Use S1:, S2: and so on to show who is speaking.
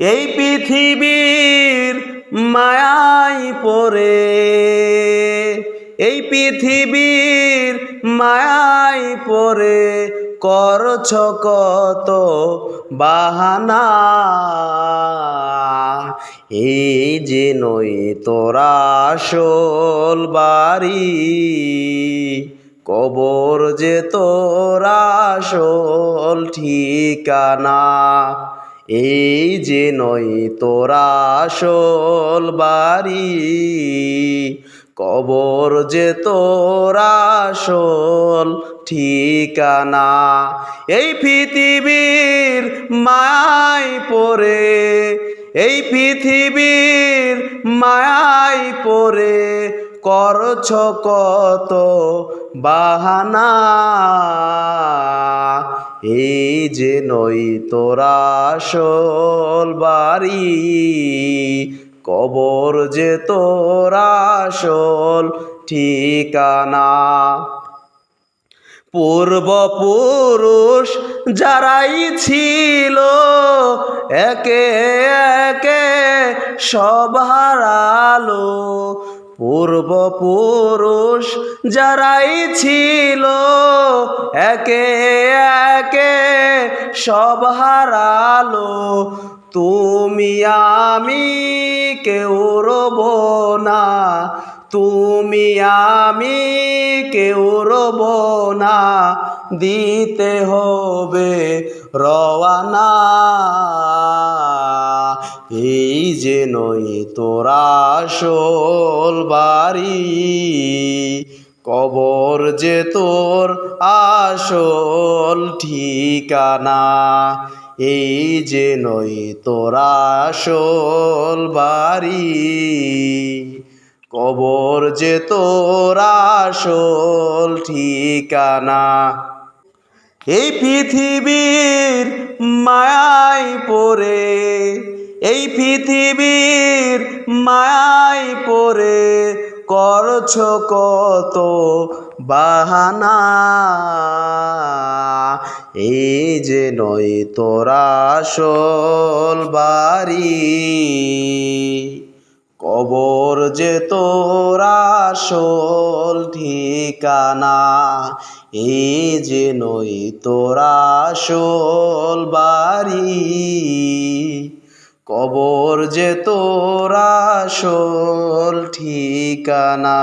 S1: এই পৃথিবীর মায়াই পড়ে। এই পৃথিবীর মায়াই পড়ে। করছ কত বাহানা। এই যে নই তোরা আসল বাড়ি, কবর যে তোরা আসল ঠিকানা। এই যে নই তোরা আসল বাড়ি, কবর যে তোরা আসল ঠিকানা, এই পৃথিবীর মায় পরে এই পৃথিবীর মায়াই পরে করছ কত বাহানা। এই যে নই তোরা আসল বাড়ি, কবর যে তোরা আসল ঠিকানা। পূর্বপুরুষ যারাই ছিল, একে একে সব হারালো। পূর্বপুরুষ যারাই ছিল একে একে সব হারালো। তুমি আমি কেউ রব না। তুমি আমি কেউ রব না। দিতে হবে রওয়ানা। এই যে নই তোরা আসল বাড়ি। কবর যে তোর আসল ঠিকানা, এই যে নই তোরা আসল বাড়ি। কবর যে তোরা আসল ঠিকানা, এই পৃথিবীর মায়াই পড়ে, এই পৃথিবীর মায়াই পড়ে। করছ কত বাহানা? এই যে নয় তোরা আসল বাড়ি। কবর যে তোরা আসল ঠিকানা। এই যে নই তোরা আসল বাড়ি। কবর যে তোরা আসল ঠিকানা।